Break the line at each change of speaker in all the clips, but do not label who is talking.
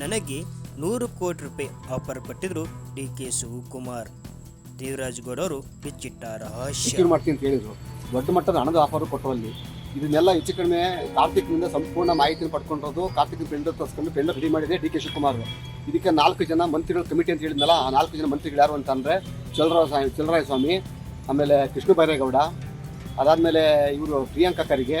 ನನಗೆ ನೂರು ಕೋಟಿ ರೂಪಾಯಿ ಆಫರ್ ಕೊಟ್ಟಿದ್ರು ಡಿ ಕೆ ಶಿವಕುಮಾರ್. ದೇವರಾಜ್ ಗೌಡ ಅವರು ಬಿಚ್ಚಿಟ್ಟ ರಹಸ್ಯ.
ಮಾಡ್ತೀನಿ ಅಂತ ಹೇಳಿದ್ರು. ದೊಡ್ಡ ಮಟ್ಟದ ಹಣದ ಆಫರ್ ಕೊಟ್ಟವಲ್ಲಿ ಇದನ್ನೆಲ್ಲ ಹೆಚ್ಚು ಕಡಿಮೆ ಕಾರ್ತಿಕ್ನಿಂದ ಸಂಪೂರ್ಣ ಮಾಹಿತಿಯನ್ನು ಪಡ್ಕೊಂಡಿರೋದು ಕಾರ್ತಿಕ್ ಪೆಂಡರ್ ತರಿಸ್ಕೊಂಡು ಪೆಂಡರ್ ರೆಡಿ ಮಾಡಿದೆ ಡಿ ಕೆ ಶಿವಕುಮಾರ್. ಇದಕ್ಕೆ ನಾಲ್ಕು ಜನ ಮಂತ್ರಿಗಳ ಕಮಿಟಿ ಅಂತ ಹೇಳಿದ್ನಲ್ಲ, ಆ ನಾಲ್ಕು ಜನ ಮಂತ್ರಿಗಳು ಯಾರು ಅಂತಂದರೆ ಚಲರಾಯ ಸ್ವಾಮಿ ಚಲರಾಯ ಸ್ವಾಮಿ ಆಮೇಲೆ ಕೃಷ್ಣ ಬೈರೇಗೌಡ ಅದಾದಮೇಲೆ ಇವರು ಪ್ರಿಯಾಂಕಾ ಖರ್ಗೆ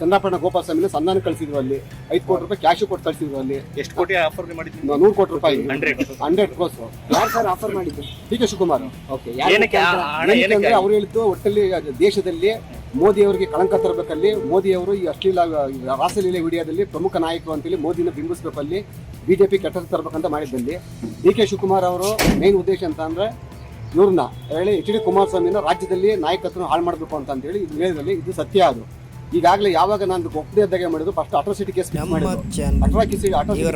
ಚಂದ್ರಾಪಟ್ಟಣ ಗೋಪಾಲ ಸ್ವಾಮಿನ ಸಂಧಾನ ಕಳಿಸಿದ್ರು ಅಲ್ಲಿ. ಐದು ಕೋಟಿ ರೂಪಾಯಿ ಕ್ಯಾಶ್ ಕೊಟ್ಟು ಕಳಿಸಿದ್ರು ಅಲ್ಲಿ.
ಎಷ್ಟು ಕೋಟಿ ಆಫರ್ ಮಾಡಿದ್ರಿ?
ನೂರು ಕೋಟಿ ರೂಪಾಯಿ.
ಹಂಡ್ರೆಡ್.
ಹಂಡ್ರೆಡ್ ಕ್ರೋಸ್
ಯಾರು ಸರ್ ಆಫರ್ ಮಾಡಿದ್ದು?
D K Shivakumar.
ಓಕೆ
ಏನಕ್ಕೆ
ಅವ್ರು ಹೇಳಿದ್ದು ಒಟ್ಟಲ್ಲಿ ದೇಶದಲ್ಲಿ ಮೋದಿ ಅವರಿಗೆ ಕಳಂಕ ತರಬೇಕಲ್ಲಿ ಮೋದಿ ಅವರು ಈ ಅಶ್ಲೀಲ ರಾಸಲೀಲೆ ವಿಡಿಯೋದಲ್ಲಿ ಪ್ರಮುಖ ನಾಯಕರು ಅಂತೇಳಿ ಮೋದಿನ ಬಿಂಬಿಸಬೇಕಲ್ಲಿ ಬಿಜೆಪಿ ಕೆಟ್ಟ ತರಬೇಕಂತ ಮಾಡಿದ್ದಲ್ಲಿ. ಡಿ ಕೆ ಶಿವಕುಮಾರ್ ಅವರು ಮೇನ್ ಉದ್ದೇಶ ಅಂತ ಅಂದ್ರೆ ಇವ್ರನ್ನ ಹೇಳಿ ಎಚ್ ಡಿ ಕುಮಾರಸ್ವಾಮಿನ ರಾಜ್ಯದಲ್ಲಿ ನಾಯಕತ್ವ ಹಾಳು ಮಾಡಬೇಕು ಅಂತ ಅಂತೇಳಿ ಇದು ಹೇಳಿದ್ರಲ್ಲಿ ಇದು ಸತ್ಯ ಅದು. ಈಗಾಗಲೇ ಯಾವಾಗ ನಾನು ಒಪ್ಪದೇ ಇದ್ದಾಗ ಮಾಡಿದ್ರು ಫಸ್ಟ್ ಅಟ್ರಾಸಿಟಿ ಕೇಸ್ ಮಾಡಿದ್ರು ಅಟ್ರಾಸಿಟಿ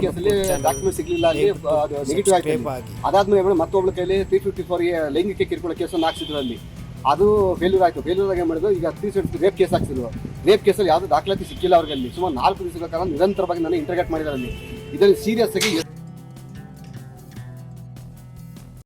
ಕೇಸಲ್ಲಿ ಡಾಕ್ಯುಮೆಂಟ್ ಸಿಗಲಿಲ್ಲ ಅಲ್ಲಿ ನೆಗೆಟಿವ್
ಆಗಿ
ಅದಾದ್ಮೇಲೆ ಮತ್ತೊಬ್ಳ ಕೈಲಿ ತ್ರೀ ಫಿಫ್ಟಿ ಫೋರ್ ಲೈಂಗಿಕ ಕಿರುಕುಳ ಕೇಸನ್ನು ಹಾಕ್ಸಿದ್ರು ಅಲ್ಲಿ. ಅದು ಫೇಲ್ಯೂರ್ ಆಯ್ತು. ಫೇಲ್ಯೂರ್ ಆಗಿ ಮಾಡಿದ್ರು ಈಗ ತ್ರೀ ಸೆಂಟ್ ರೇಪ್ ಕೇಸ್ ಹಾಕ್ಸಿದ್ರು. ರೇಪ್ ಕೇಸಲ್ಲಿ ಯಾವುದು ದಾಖಲಾತಿ ಸಿಕ್ಕಿಲ್ಲ ಅವ್ರಿಗೆ ಅಲ್ಲಿ ಸುಮಾರು ನಾಲ್ಕು ದಿವಸಗಳ ಕಾಲ ನಿರಂತರವಾಗಿ ನಾನು ಇಂಟರ್ಗೇಟ್ ಮಾಡಿದ್ದಾರೆ ಅಲ್ಲಿ. ಇದರಲ್ಲಿ ಸೀರಿಯಸ್ ಆಗಿ